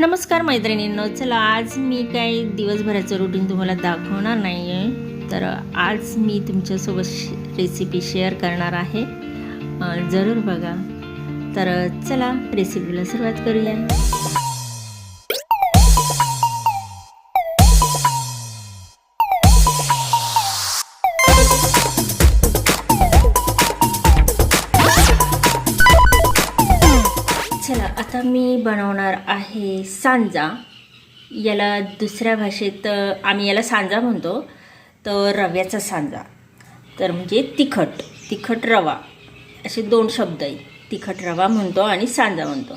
नमस्कार मैत्रिणींनो चला आज मी काही दिवसभराचं रुटीन तुम्हाला दाखवणार नाही आहे तर आज मी तुमच्यासोबत श रेसिपी शेअर करणार आहे. जरूर बघा. तर चला रेसिपीला सुरुवात करूया. आता मी बनवणार आहे सांजा. याला दुसऱ्या भाषेत आम्ही याला सांजा म्हणतो. तर रव्याचा सांजा. तर म्हणजे तिखट तिखट रवा. असे दोन शब्द आहेत. तिखट रवा म्हणतो आणि सांजा म्हणतो.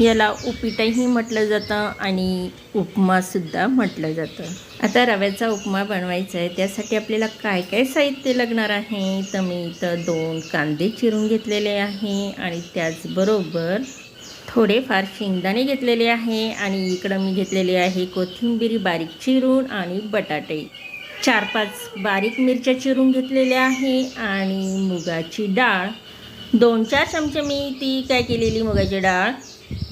याला उपीटही म्हटलं जातं आणि उपमासुद्धा म्हटलं जातं. आता रव्याचा उपमा बनवायचा आहे त्यासाठी आपल्याला काय काय साहित्य लागणार आहे? तर मी इथं दोन कांदे चिरून घेतलेले आहे आणि त्याचबरोबर थोडेफार शेंगदाणे घेतलेले आहे आणि इकडं मी घेतलेले आहे कोथिंबीर बारीक चिरून आणि बटाटे. चार पाच बारीक मिरच्या चिरून घेतलेल्या आहे आणि मुगाची डाळ. दोन चार चमचे मी ती काय केलेली? मुगाची डाळ.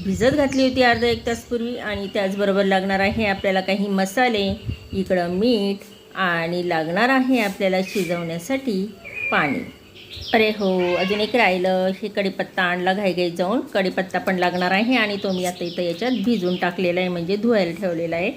भिजत घातली होती अर्धा एक तासपूर्वी आणि त्याचबरोबर लागणार आहे आपल्याला काही मसाले इकडं मीठ आणि लागणार आहे आपल्याला शिजवण्यासाठी पाणी. अरे हो अजून एक राहिलं हे कढीपत्ता आणला घाईघाई जाऊन. कडीपत्ता पण लागणार आहे आणि तो मी आता इथं याच्यात भिजून टाकलेला आहे म्हणजे धुवायला ठेवलेला आहे.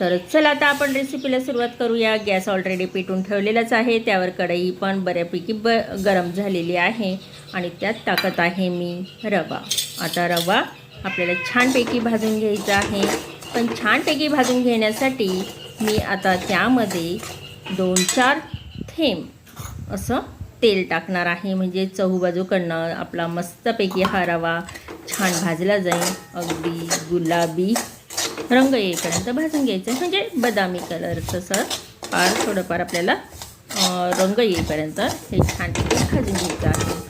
तर चला आता आपण रेसिपीला सुरुवात करूया. गॅस ऑलरेडी पेटून ठेवलेलाच आहे. त्यावर कढई पण बऱ्यापैकी ब गरम झालेली आहे. आणि त्यात टाकत आहे मी रवा. आता रवा आपल्याला छानपैकी भाजून घ्यायचं आहे. पण छानपैकी भाजून घेण्यासाठी मी आता त्यामध्ये दोन चार थेंब असं तेल टाकणार आहे. म्हणजे चहूबाजूकडनं आपला मस्तपैकी हा रवा छान भाजला जाईल. अगदी गुलाबी रंग येईपर्यंत भाजून घ्यायचं आहे. म्हणजे बदामी कलरचं सर फार थोडंफार आपल्याला रंग येईपर्यंत हे छानपैकी भाजून घ्यायचं आहे.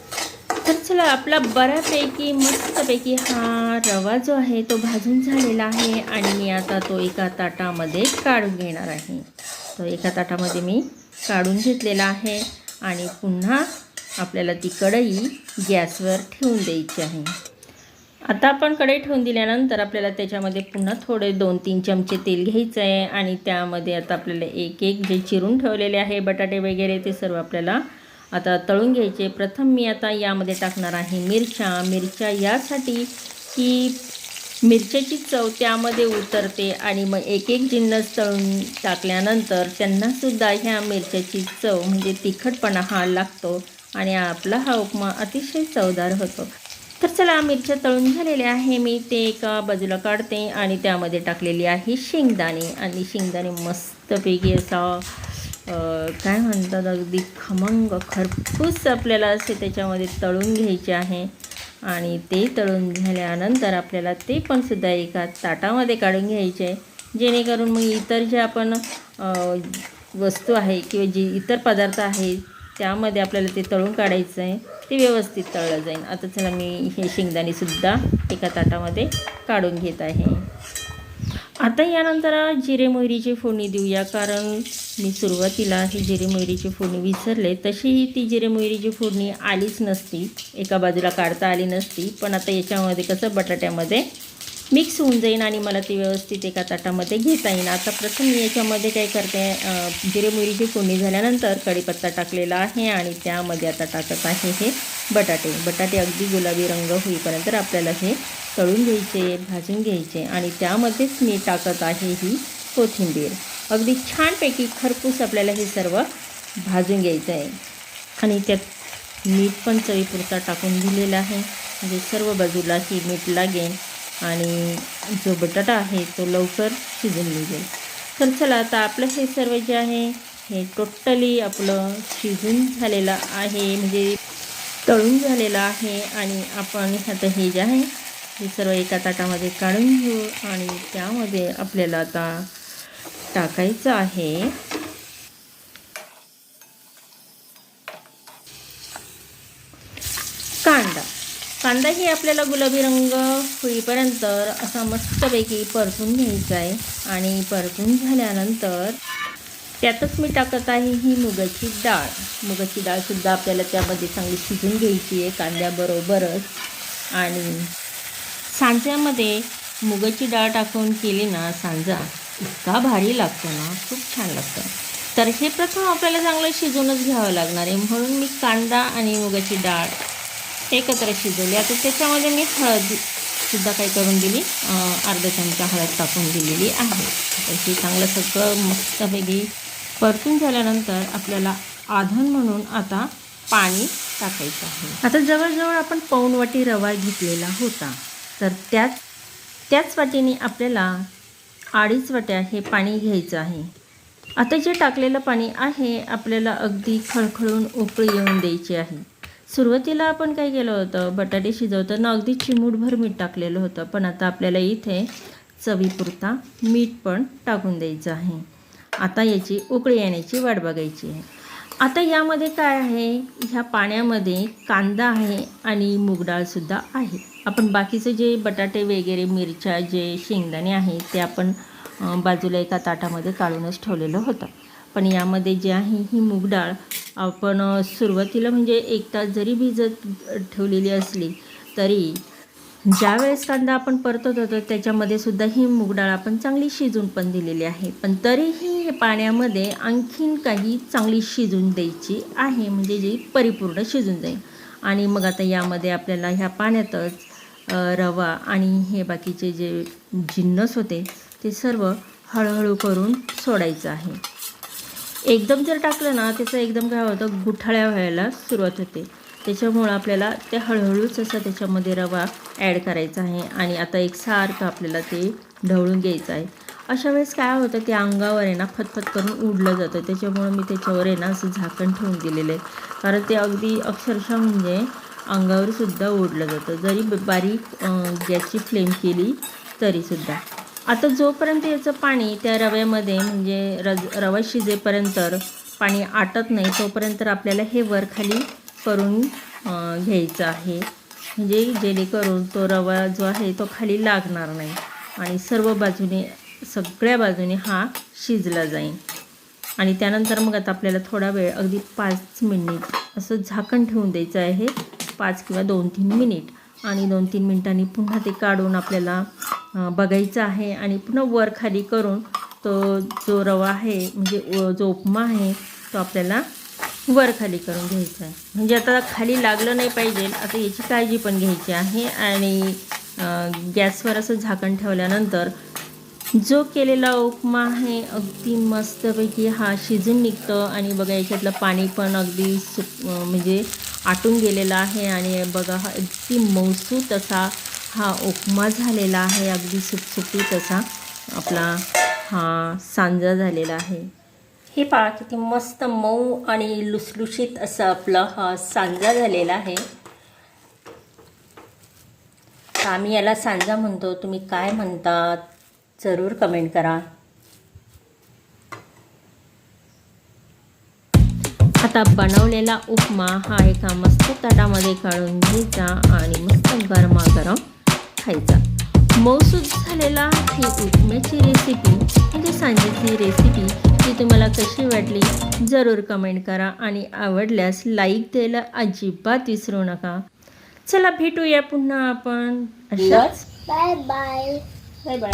तर चला आपला बऱ्यापैकी मस्तपैकी हा रवा जो आहे तो भाजून झालेला आहे आणि मी आता तो एका ताटामध्ये काढून घेणार आहे. तो एका ताटामध्ये मी काढून घेतलेला आहे आणि पुन्हा आपल्याला ती कढई गॅसवर ठेवून द्यायची आहे. आता आपण कढई ठेवून दिल्यानंतर आपल्याला त्याच्यामध्ये पुन्हा थोडे दोन तीन चमचे तेल घ्यायचं आहे आणि त्यामध्ये आता आपल्याला एक एक जे चिरून ठेवलेले आहे बटाटे वगैरे ते सर्व आपल्याला आता तळून घ्यायचे. प्रथम मी आता यामध्ये टाकणार आहे मिरच्या. मिरच्या यासाठी की मिरच्याची चव त्यामध्ये उतरते आणि मग एक एक जिन्नस तळून टाकल्यानंतर त्यांनासुद्धा ह्या मिरच्याची चव म्हणजे तिखटपणा हा लागतो आणि आपला हा उपमा अतिशय चवदार होतो. तर चला मिरच्या तळून झालेल्या आहे. मी ते एका बाजूला काढते आणि त्यामध्ये टाकलेली आहे शेंगदाणे. आणि शेंगदाणे मस्तपैकी असा काय म्हणतात अगदी खमंग खरपूस आपल्याला असे त्याच्यामध्ये तळून घ्यायचे आहे. आणि ते तळून झाल्यानंतर आपल्याला ते पण सुद्धा एका ताटामध्ये काढून घ्यायचे. आहे जेणेकरून मग इतर जे आपण वस्तू आहे किंवा जे इतर पदार्थ आहेत त्यामध्ये आपल्याला ते तळून काढायचं आहे ते व्यवस्थित तळलं जाईल. आता चला मी हे शेंगदाणेसुद्धा एका ताटामध्ये काढून घेत आहे. आता यानंतर जिरे मोहरीची फोडणी देऊया कारण मी सुरुवातीला ही जिरे मोहरीची फोडणी विसरले. तशीही ती जिरे मोहरीची फोडणी आलीच नसती. एका बाजूला काढता आली नसती. पण आता याच्यामध्ये कसं बटाट्यामध्ये मिक्स होऊन जाईन आणि मला ती व्यवस्थित एका ताटामध्ये घेता येईल आता प्रथम मी याच्यामध्ये काय करते जिरेमुरीची जिरे फोडणी झाल्यानंतर कढीपत्ता टाकलेला आहे आणि त्यामध्ये आता टाकत आहे हे बटाटे. बटाटे अगदी गुलाबी रंग होईपर्यंत आपल्याला हे तळून घ्यायचे भाजून घ्यायचे आणि त्यामध्येच मी टाकत आहे ही कोथिंबीर. अगदी छानपैकी खरपूस आपल्याला हे सर्व भाजून घ्यायचं आहे. आणि त्यात मीठ पण चवीपुरता टाकून दिलेलं आहे. म्हणजे सर्व बाजूला ही मीठ लागेल. आणि जो बटाटा आहे तो लवकर शिजून निघेल. तर चला आता आपलं हे सर्व जे आहे हे टोटली आपलं शिजून झालेलं आहे म्हणजे तळून झालेलं आहे आणि आपण आता हे जे आहे हे सर्व एका ताटामध्ये काढून घेऊ आणि त्यामध्ये आपल्याला आता टाकायचं आहे कांदा कांदाही आपल्याला गुलाबी रंग होईपर्यंत असा मस्तपैकी परतून घ्यायचा आहे. आणि परतून झाल्यानंतर त्यातच मी टाकत आहे ही मुगाची डाळ. मुगाची डाळसुद्धा आपल्याला त्यामध्ये चांगली शिजून घ्यायची आहे कांद्याबरोबरच. आणि सांज्यामध्ये मुगाची डाळ टाकून केली ना सांजा इतका भारी लागतो ना खूप छान लागतं. तर हे प्रथम आपल्याला चांगलं शिजूनच घ्यावं लागणार आहे. म्हणून मी कांदा आणि मुगाची डाळ एकत्र शिजवली. आता त्याच्यामध्ये मी हळद सुद्धा काय करून दिली. अर्धा चमचा हळद टाकून दिलेली आहे. तर हे चांगलं सगळं मस्तपैकी परतून झाल्यानंतर आपल्याला आधण म्हणून आता पाणी टाकायचं आहे. आता जवळजवळ आपण पाऊण वाटी रवा घेतलेला होता. तर त्याच त्याच वाटीने आपल्याला अडीच वाट्या हे पाणी घ्यायचं आहे. आता जे टाकलेलं पाणी आहे आपल्याला अगदी खळखळून उकळी येऊन द्यायची आहे. सुरुवातीला आपण काय केलं होतं बटाटे शिजवताना अगदी चिमूटभर मीठ टाकलेलं होतं पण आता आपल्याला इथे चवीपुरता मीठ पण टाकून द्यायचं आहे. आता याची उकळी येण्याची वाट बघायची आहे. आता यामध्ये काय आहे ह्या पाण्यामध्ये कांदा आहे आणि मूगडाळसुद्धा आहे. आपण बाकीचे जे बटाटे वगैरे मिरच्या जे शेंगदाणे आहे ते आपण बाजूला एका ताटामध्ये काढूनच ठेवलेलं होतं. पण यामध्ये जे आहे ही मूगडाळ आपण सुरुवातीला म्हणजे एक तास जरी भिजत ठेवलेली असली तरी ज्या वेळेस कांदा आपण परतत होतो त्याच्यामध्ये सुद्धा ही मूग डाळ आपण चांगली शिजून पण दिलेली आहे. पण तरीही हे पाण्यामध्ये आणखीन काही चांगली शिजून द्यायची आहे म्हणजे जी परिपूर्ण शिजून जाईल. आणि मग आता यामध्ये आपल्याला ह्या पाण्यातच रवा आणि हे बाकीचे जे जिन्नस होते ते सर्व हळूहळू करून सोडायचं आहे. एकदम जर टाकलं ना त्याचं एकदम काय होतं गुठाळ्या व्हायला सुरुवात होते. त्याच्यामुळं आपल्याला ते हळूहळूच असं त्याच्यामध्ये रवा ॲड करायचा आहे आणि आता एक सारखं आपल्याला ते ढवळून घ्यायचं आहे. अशा वेळेस काय होतं ते अंगावर आहे ना फतफत करून उडलं जातं. त्याच्यामुळं मी त्याच्यावर आहे ना असं झाकण ठेवून दिलेलं आहे. कारण ते अगदी अक्षरशः म्हणजे अंगावर सुद्धा ओढलं जातं. जरी बारीक गॅसची फ्लेम केली तरीसुद्धा. आता जोपर्यंत याचं पाणी त्या रव्यामध्ये म्हणजे रज रवा शिजेपर्यंत पाणी आटत नाही तोपर्यंत आपल्याला हे वर खाली करून घ्यायचं आहे. म्हणजे जेणेकरून तो रवा जो आहे तो खाली लागणार नाही. आणि सर्व बाजूने सगळ्या बाजूने हा शिजला जाईल. आणि त्यानंतर मग आता आपल्याला थोडा वेळ अगदी पाच मिनिट असं झाकण ठेवून द्यायचं आहे. पाच किंवा दोन तीन मिनिट. आणि दोन तीन मिनिटांनी पुन्हा ते काढून आपल्याला बघायचं आहे आणि पुन्हा वर खाली करून तो जो रवा आहे म्हणजे जो उपमा आहे तो आपल्याला वर खाली करून घ्यायचा आहे. म्हणजे आता खाली लागलं नाही पाहिजे आता याची काळजी पण घ्यायची आहे आणि गॅसवर असं झाकण ठेवल्यानंतर जो केलेला उपमा आहे अगदी मस्तपैकी हा शिजून निघतं आणि बघा याच्यातलं पाणी पण अगदी सु म्हणजे आटून गेलेलं आहे आणि बघा हा अगदी मौसूत असा हा उपमा झालेला आहे अगदी सुटसुटीत असा. आपला हा सांजा झालेला आहे. हे पहा किती मस्त मऊ आणि लुसलुशीत असा आपला हा सांजा झालेला आहे. तर आम्ही याला सांजा म्हणतो. तुम्ही काय म्हणतात जरूर कमेंट करा. आता बनवलेला उपमा हा एका मस्त ताटामध्ये काढून घ्यायचा आणि मस्त गरमागरम खायचा. मौसूद झालेला ही उपम्याची रेसिपी म्हणजे सांजेची रेसिपी ती तुम्हाला कशी वाटली जरूर कमेंट करा आणि आवडल्यास लाईक द्यायला अजिबात विसरू नका. चला भेटूया पुन्हा आपण. अशाच. Bye bye. Bye bye